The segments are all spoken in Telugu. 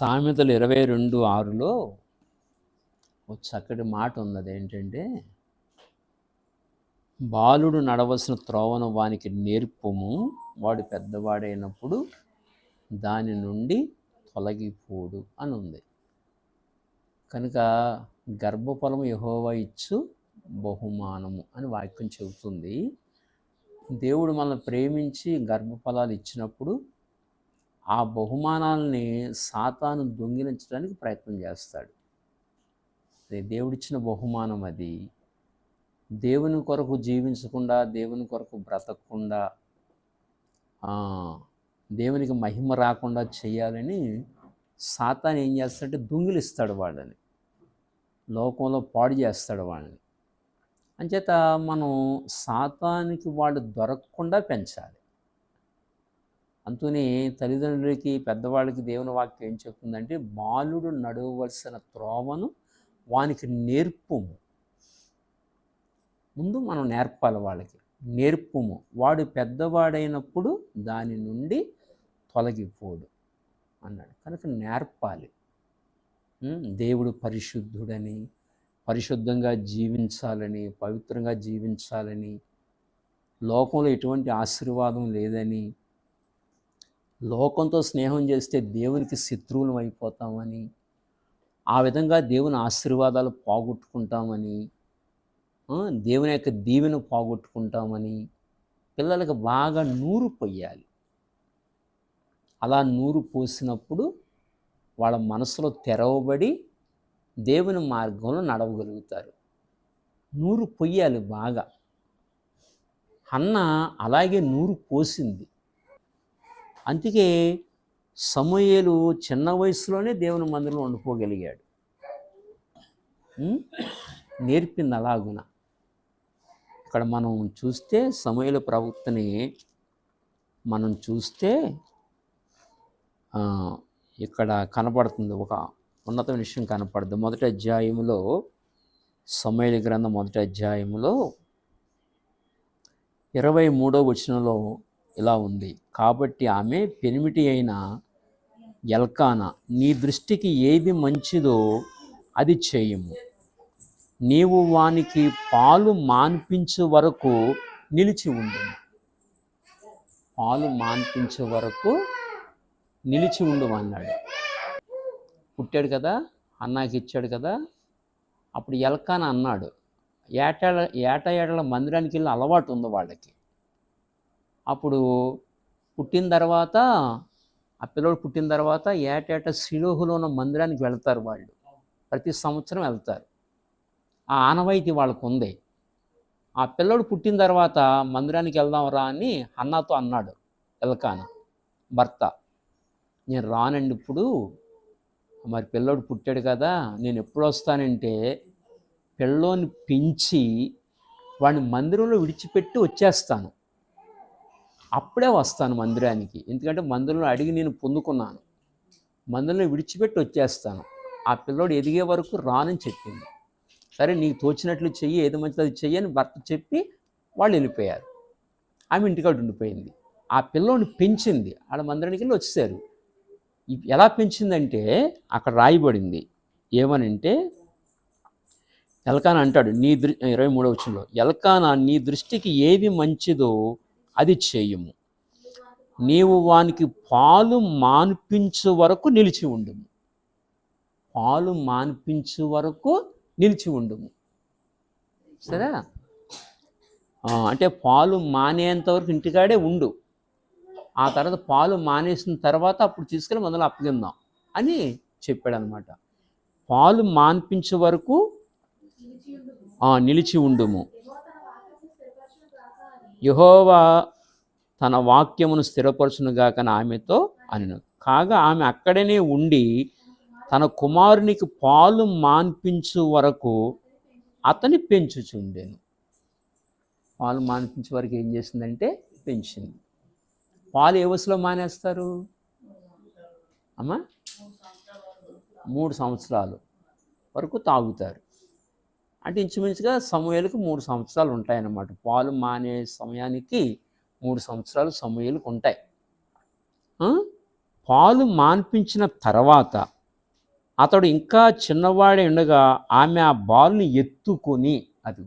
సామెతలు ఇరవై రెండు ఆరులో ఒక చక్కటి మాట ఉన్నది ఏంటంటే బాలుడు నడవలసిన త్రోవను వానికి నేర్పము వాడు పెద్దవాడైనప్పుడు దాని నుండి తొలగిపోడు అని ఉంది కనుక గర్భఫలము యహోవా ఇచ్చు బహుమానము అని వాక్యం చెబుతుంది. దేవుడు మనల్ని ప్రేమించి గర్భఫలాలు ఇచ్చినప్పుడు ఆ బహుమానాలని సాతాను దొంగిలించడానికి ప్రయత్నం చేస్తాడు. దేవుడిచ్చిన బహుమానం అది. దేవుని కొరకు జీవించకుండా దేవుని కొరకు బ్రతకకుండా దేవునికి మహిమ రాకుండా చేయాలని సాతాను ఏం చేస్తాడంటే దొంగిలిస్తాడు వాళ్ళని. లోకంలో పాడు చేస్తాడు వాళ్ళని. అంచేత మనం సాతానికి వాళ్ళు దొరకకుండా పెంచాలి. అందుకని తల్లిదండ్రులకి పెద్దవాళ్ళకి దేవుని వాక్యం ఏం చెప్తుందంటే బాలుడు నడవవలసిన త్రోవను వానికి నేర్పుము. ముందు మనం నేర్పాలి వాళ్ళకి. నేర్పుము. వాడు పెద్దవాడైనప్పుడు దాని నుండి తొలగిపోడు అన్నాడు. కనుక నేర్పాలి. దేవుడు పరిశుద్ధుడని పరిశుద్ధంగా జీవించాలని పవిత్రంగా జీవించాలని లోకంలో ఎటువంటి ఆశీర్వాదం లేదని లోకంతో స్నేహం చేస్తే దేవునికి శత్రువులం అయిపోతామని ఆ విధంగా దేవుని ఆశీర్వాదాలు పోగొట్టుకుంటామని దేవుని యొక్క దీవెన పోగొట్టుకుంటామని పిల్లలకు బాగా నూరు పొయ్యాలి. అలా నూరు పోసినప్పుడు వాళ్ళ మనసులో తెరవబడి దేవుని మార్గంలో నడవగలుగుతారు. నూరు పొయ్యాలి బాగా. అన్న అలాగే నూరు పోసింది. అందుకే సమూయేలు చిన్న వయసులోనే దేవుని మందిరంలో వండుకోగలిగాడు నేర్పింది అలాగున. ఇక్కడ మనం చూస్తే సమయల ప్రవక్తని మనం చూస్తే ఇక్కడ కనపడుతుంది. ఒక ఉన్నతమైన విషయం కనపడుతుంది మొదటి అధ్యాయంలో సమయల గ్రంథం మొదటి అధ్యాయంలో ఇరవై మూడో వచనంలో ఇలా ఉంది. కాబట్టి ఆమె పెనిమిటి అయిన ఎల్కానా నీ దృష్టికి ఏది మంచిదో అది చేయము. నీవు వానికి పాలు మాన్పించే వరకు నిలిచి ఉండు. పాలు మాన్పించే వరకు నిలిచి ఉండు అన్నాడు. పుట్టాడు కదా అన్నాకి ఇచ్చాడు కదా అప్పుడు ఎల్కాన అన్నాడు. ఏటా ఏట ఏటల మందిరానికి వెళ్ళి అలవాటు ఉంది వాళ్ళకి. అప్పుడు పుట్టిన తర్వాత ఆ పిల్లడు పుట్టిన తర్వాత ఏటేటా శిలోహులో ఉన్న మందిరానికి వెళ్తారు వాళ్ళు. ప్రతి సంవత్సరం వెళ్తారు. ఆ ఆనవాయితీ వాళ్ళకు ఉంది. ఆ పిల్లడు పుట్టిన తర్వాత మందిరానికి వెళ్దాం రా అని అన్నతో అన్నాడు ఎల్కాన భర్త. నేను రానండి ఇప్పుడు. మరి పిల్లోడు పుట్టాడు కదా నేను ఎప్పుడు వస్తానంటే పిల్లోని పెంచి వాడిని మందిరంలో విడిచిపెట్టి వచ్చేస్తాను. అప్పుడే వస్తాను మందిరానికి. ఎందుకంటే మందిరంలో అడిగి నేను పొందుకున్నాను. మందిరంలో విడిచిపెట్టి వచ్చేస్తాను. ఆ పిల్లోడు ఎదిగే వరకు రానని చెప్పింది. సరే నీకు తోచినట్లు చెయ్యి ఏది మంచిది అది చెయ్యి అని భర్త చెప్పి వాళ్ళు వెళ్ళిపోయారు. ఆమె ఇంటికాడ ఉండిపోయింది. ఆ పిల్లోని పెంచింది. వాళ్ళ మందిరానికి వెళ్ళి వచ్చేసారు. ఎలా పెంచిందంటే అక్కడ రాయబడింది. ఏమనంటే ఎల్కాన అంటాడు నీ దృ ఇరవై మూడవ వచ్చంలో ఎల్కాన నీ దృష్టికి ఏది మంచిదో అది చేయము. నీవు వానికి పాలు మాన్పించు వరకు నిలిచి ఉండుము. పాలు మాన్పించే వరకు నిలిచి ఉండుము. సరే? అంటే పాలు మానేంత వరకు ఇంటికాడే ఉండు. ఆ తర్వాత పాలు మానేసిన తర్వాత అప్పుడు తీసుకెళ్ళి మొదలు అప్పగిందాం అని చెప్పాడు అనమాట పాలు మాన్పించే వరకు నిలిచి ఉండుము. యహోవా తన వాక్యమును స్థిరపరచునుగాక ఆమెతో అనను. కాగా ఆమె అక్కడనే ఉండి తన కుమారునికి పాలు మాన్పించు వరకు అతని పెంచుచుండెను. పాలు మాన్పించే వరకు ఏం చేసిందంటే పెంచింది. పాలు ఏ వయసులో మానేస్తారు? అమ్మా మూడు సంవత్సరాలు వరకు తాగుతారు. అంటే ఇంచుమించుగా సమయాలకు మూడు సంవత్సరాలు ఉంటాయన్నమాట. పాలు మానే సమయానికి మూడు సంవత్సరాలు సమయాలకు ఉంటాయి? పాలు మాన్పించిన తర్వాత అతడు ఇంకా చిన్నవాడే ఉండగా ఆమె ఆ బాలుని ఎత్తుకొని అది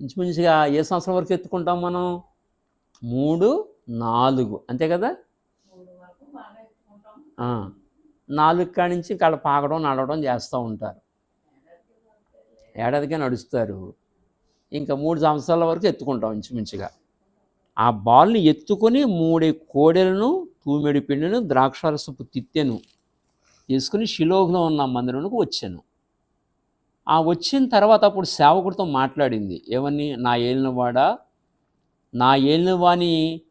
ఇంచుమించుగా ఏ సంవత్సరం వరకు ఎత్తుకుంటాం మనం? మూడు నాలుగు. అంతే కదా? నాలుగు కాడి నుంచి ఇక్కడ పాకడం నడవడం చేస్తూ ఉంటారు. ఏడాదికే నడుస్తారు. ఇంకా మూడు సంవత్సరాల వరకు ఎత్తుకుంటాం ఇంచుమించుగా. ఆ బాల్ని ఎత్తుకొని మూడు కోడెలను తూమెడి పిండిను ద్రాక్షారసపు తిత్తెను తీసుకుని శిలోహలో ఉన్న మందిరంకు వచ్చాను. ఆ వచ్చిన తర్వాత అప్పుడు సేవకుడితో మాట్లాడింది. ఏమని? నా ఏలినవాడా? నా ఏలినవాని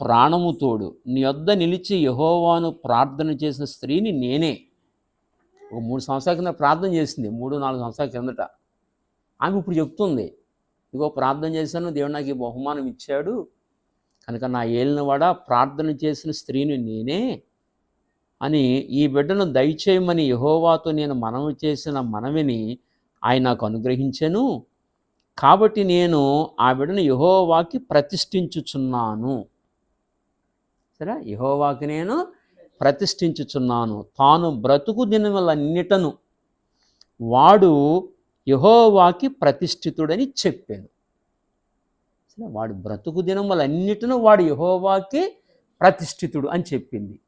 ప్రాణము తోడు. నీ వద్ద నిలిచి యహోవాను ప్రార్థన చేసిన స్త్రీని నేనే. ఒక మూడు సంవత్సరాల కింద ప్రార్థన చేసింది. మూడు నాలుగు సంవత్సరాల కిందట. ఆమె ఇప్పుడు చెప్తుంది. ఇగో ప్రార్థన చేశాను దేవుడు నాకు ఈ బహుమానం ఇచ్చాడు. కనుక నా ఏలినవాడ ప్రార్థన చేసిన స్త్రీని నేనే అని ఈ బిడ్డను దయచేయమని యహోవాతో నేను మనవి చేసిన మనవిని ఆయన నాకు అనుగ్రహించాను. కాబట్టి నేను ఆ బిడ్డను యహోవాకి ప్రతిష్ఠించుచున్నాను. సరే యహోవాకి నేను ప్రతిష్ఠించుచున్నాను. తాను బ్రతుకు దినములన్నిటను వాడు యహోవాకి ప్రతిష్ఠితుడని చెప్పాను. సరే వాడు బ్రతుకు దినములన్నిటిను వాడు యహోవాకి ప్రతిష్ఠితుడు అని చెప్పింది.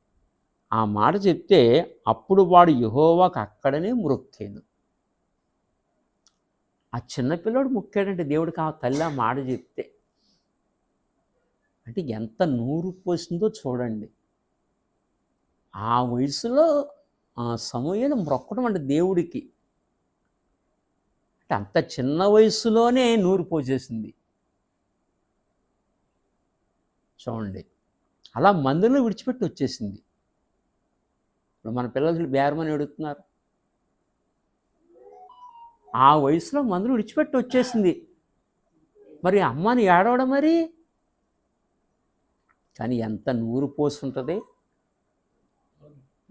ఆ మాట చెప్తే అప్పుడు వాడు యహోవాకి అక్కడనే మొక్కాను ఆ చిన్నపిల్లడు మొక్కాడంటే దేవుడికి ఆ తల్లి ఆ మాట చెప్తే అంటే ఎంత నూరు పోసిందో చూడండి. ఆ వయసులో ఆ సమయం మొక్కడం అంటే దేవుడికి. అంటే అంత చిన్న వయసులోనే నూరు పోసేసింది. చూడండి. అలా మందులను విడిచిపెట్టి వచ్చేసింది. ఇప్పుడు మన పిల్లలు బేరమని అడుగుతున్నారు ఆ వయసులో మందులు విడిచిపెట్టి వచ్చేసింది. మరి అమ్మని ఏడవడం మరి? కానీ ఎంత నూరు పోసుంటుంది?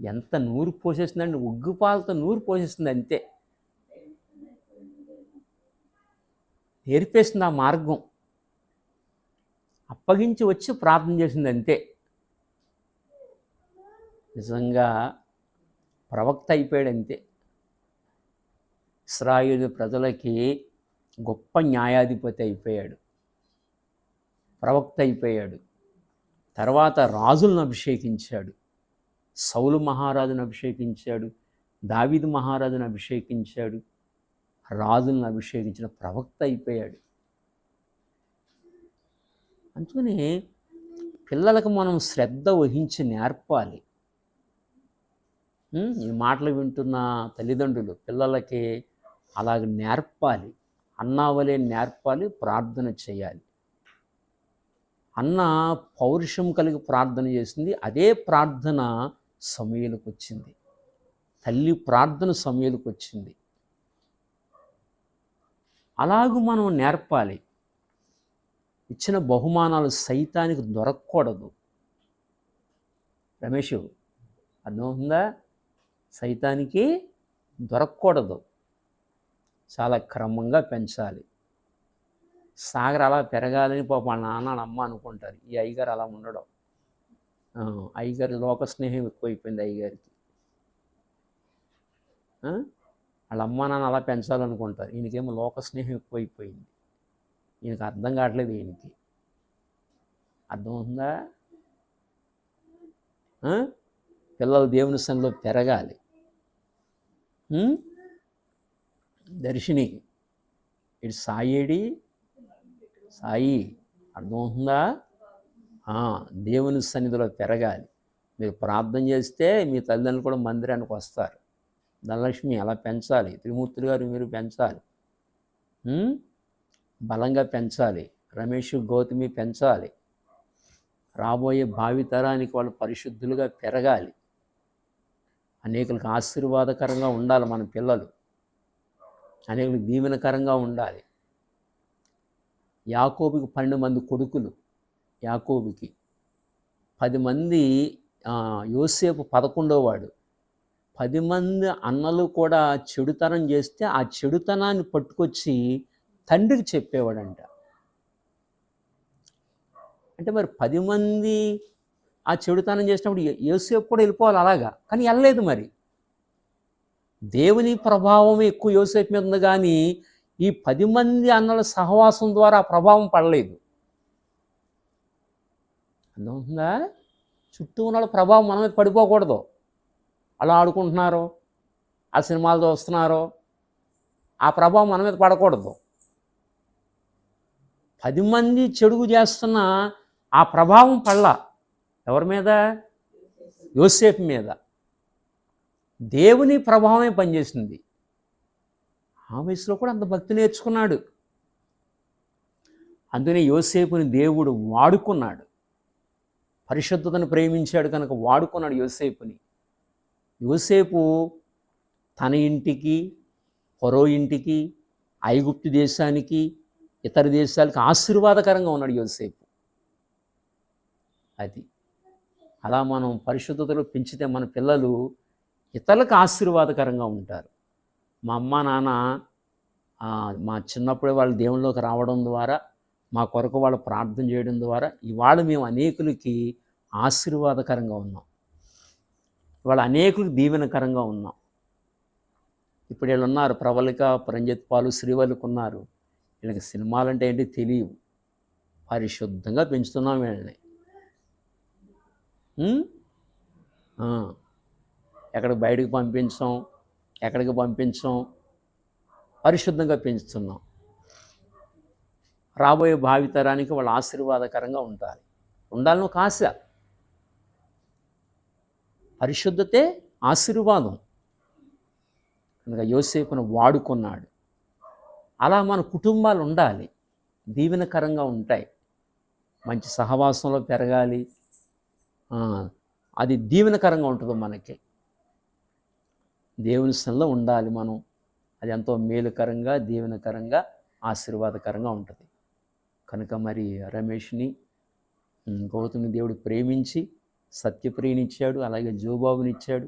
ఎంత నూరు పోసేస్తుందండి? ఉగ్గుపాలతో నూరు పోసేస్తుంది అంతే. నేర్పేసింది ఆ మార్గం. అప్పగించి వచ్చి ప్రార్థన చేసింది అంతే. నిజంగా ప్రవక్త అయిపోయాడు అంతే. ఇస్రాయేలు ప్రజలకి గొప్ప న్యాయాధిపతి అయిపోయాడు. ప్రవక్త అయిపోయాడు. తర్వాత రాజులను అభిషేకించాడు. సౌలు మహారాజును అభిషేకించాడు. దావిదు మహారాజును అభిషేకించాడు. రాజులను అభిషేకించిన ప్రవక్త అయిపోయాడు. అందుకనే పిల్లలకు మనం శ్రద్ధ వహించి నేర్పాలి. ఈ మాటలు వింటున్న తల్లిదండ్రులు పిల్లలకి అలాగ నేర్పాలి. అన్నావలే నేర్పాలి ప్రార్థన చేయాలి. అన్న పౌరుషం కలిగి ప్రార్థన చేసింది. అదే ప్రార్థన సమయలకు వచ్చింది తల్లి ప్రార్థన సమయలకు వచ్చింది అలాగూ మనం నేర్పాలి. ఇచ్చిన బహుమానాలు సైతానికి దొరకకూడదు. రమేష్ అర్థమవుతుందా? సైతానికి దొరకకూడదు. చాలా క్రమంగా పెంచాలి. సాగర్ అలా పెరగాలని పాప నాన్న వాళ్ళ అమ్మ అనుకుంటారు. ఈ అయ్యగారు అలా ఉండడం. అయ్యగారు అయ్యగారి లోక స్నేహం ఎక్కువైపోయింది అయ్యగారికి. వాళ్ళ అమ్మ నాన్న అలా పెంచాలనుకుంటారు. ఈయనకేమో లోక స్నేహం ఎక్కువైపోయింది. ఈయనకి అర్థం కావట్లేదు ఈయనకి. అర్థమవుతుందా? పిల్లలు దేవుని సన్నిలో పెరగాలి దర్శిని ఇటు సాయేడి సాయి అర్థమవుతుందా? దేవుని సన్నిధిలో పెరగాలి. మీరు ప్రార్థన చేస్తే మీ తల్లిదండ్రులు కూడా మందిరానికి వస్తారు. ధనలక్ష్మి అలా పెంచాలి? త్రిమూర్తులు గారు మీరు పెంచాలి. బలంగా పెంచాలి. రమేష్ గౌతమి పెంచాలి. రాబోయే భావితరానికి వాళ్ళు పరిశుద్ధులుగా పెరగాలి. అనేకులకు ఆశీర్వాదకరంగా ఉండాలి మన పిల్లలు. అనేకులకు దీవెనకరంగా ఉండాలి. యాకోబుకి పన్నెండు మంది కొడుకులు. యాకోబుకి పది మంది యోసేపు పదకొండోవాడు పది మంది అన్నలు కూడా చెడుతనం చేస్తే ఆ చెడుతనాన్ని పట్టుకొచ్చి తండ్రికి చెప్పేవాడంట. అంటే మరి పది మంది ఆ చెడుతనం చేసినప్పుడు యోసేపు కూడా వెళ్ళిపోవాలి అలాగా? కానీ వెళ్ళలేదు మరి. దేవుని ప్రభావం ఎక్కువ యోసేపు మీద ఉంది కానీ ఈ పది మంది అన్నల సహవాసం ద్వారా ప్రభావం పడలేదు. అర్థమవుతుందా? చుట్టూ ఉన్న వాళ్ళ ప్రభావం మన మీద పడిపోకూడదు. అలా ఆడుకుంటున్నారు ఆ సినిమాలు చూస్తున్నారు ఆ ప్రభావం మన మీద పడకూడదు. పది మంది చెడుగు చేస్తున్న ఆ ప్రభావం పడలా. ఎవరి మీద? యోసేపు మీద. దేవుని ప్రభావమే పనిచేసింది. ఆ వయసులో కూడా అంత భక్తి నేర్చుకున్నాడు. అందుకనే యోసేపుని దేవుడు వాడుకున్నాడు. పరిశుద్ధతను ప్రేమించాడు కనుక వాడుకున్నాడు యోసేపుని. యోసేపు తన ఇంటికి పొరో ఇంటికి ఐగుప్తు దేశానికి ఇతర దేశాలకు ఆశీర్వాదకరంగా ఉన్నాడు యోసేపు. అది అలా మనం పరిశుద్ధతలో పెంచితే మన పిల్లలు ఇతరులకు ఆశీర్వాదకరంగా ఉంటారు. మా అమ్మ నాన్న మా చిన్నప్పుడే వాళ్ళు దేవుళ్ళలోకి రావడం ద్వారా మా కొరకు వాళ్ళు ప్రార్థన చేయడం ద్వారా ఇవాళ మేము అనేకులకి ఆశీర్వాదకరంగా ఉన్నాం. ఇవాళ అనేకులకు దీవెనకరంగా ఉన్నాం. ఇప్పుడు వీళ్ళు ఉన్నారు ప్రవళిక ప్రంజిత్ పాలు శ్రీవల్లికి ఉన్నారు. వీళ్ళకి సినిమాలు అంటే ఏంటి తెలియవు. పరిశుద్ధంగా పెంచుతున్నాం వీళ్ళని. ఎక్కడికి బయటకు పంపించాం? ఎక్కడికి పంపించడం? పరిశుద్ధంగా పెంచుతున్నాం. రాబోయే భావితరానికి వాళ్ళు ఆశీర్వాదకరంగా ఉండాలి. ఉండాలని ఒక ఆశ. పరిశుద్ధతే ఆశీర్వాదం. కనుక యోసేపును వాడుకున్నాడు. అలా మన కుటుంబాలు ఉండాలి. దీవెనకరంగా ఉంటాయి. మంచి సహవాసంలో పెరగాలి. అది దీవెనకరంగా ఉంటుంది మనకి. దేవుని సన్నిలో ఉండాలి మనం. అది ఎంతో మేలుకరంగా దీవెనకరంగా ఆశీర్వాదకరంగా ఉంటుంది. కనుక మరి రమేష్ని గౌతమి గౌతమిని దేవుడు ప్రేమించి సత్యప్రియనిచ్చాడు అలాగే జోబాబునిచ్చాడు.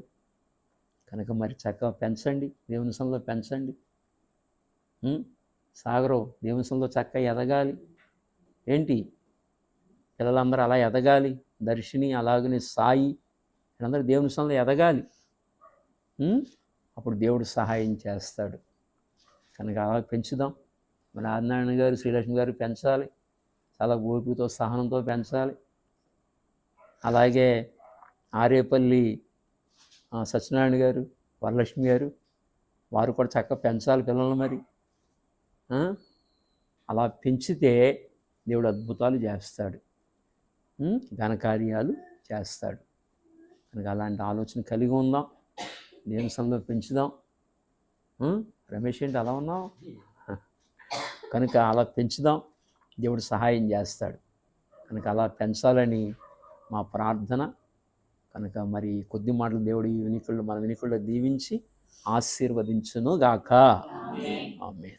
కనుక మరి చక్కగా పెంచండి దేవుని సంలో పెంచండి. సాగరం దేవుని సంలో చక్కగా ఎదగాలి. ఏంటి? పిల్లలందరూ అలా ఎదగాలి. దర్శిని అలాగనే సాయి వీళ్ళందరూ దేవుని సంలో ఎదగాలి. అప్పుడు దేవుడు సహాయం చేస్తాడు. కనుక అలా పెంచుదాం. మన ఆదినారాయణ గారు శ్రీలక్ష్మి గారు పెంచాలి. చాలా ఓపికతో సహనంతో పెంచాలి. అలాగే ఆరేపల్లి సత్యనారాయణ గారు వరలక్ష్మి గారు వారు కూడా చక్కగా పెంచాలి పిల్లలు మరి. అలా పెంచితే దేవుడు అద్భుతాలు చేస్తాడు. ఘనకార్యాలు చేస్తాడు. కనుక అలాంటి ఆలోచన కలిగి ఉందాం. దేవుని సంలో పెంచుదాం? రమేష్ ఏంటి అలా ఉన్నావు? కనుక అలా పెంచుదాం. దేవుడు సహాయం చేస్తాడు. కనుక అలా పెంచాలని మా ప్రార్థన. కనుక మరి కొద్ది మాటలు దేవుడు ఈ వినికుళ్ళు మన వినికుల్లో దీవించి ఆశీర్వదించును గాక. ఆమె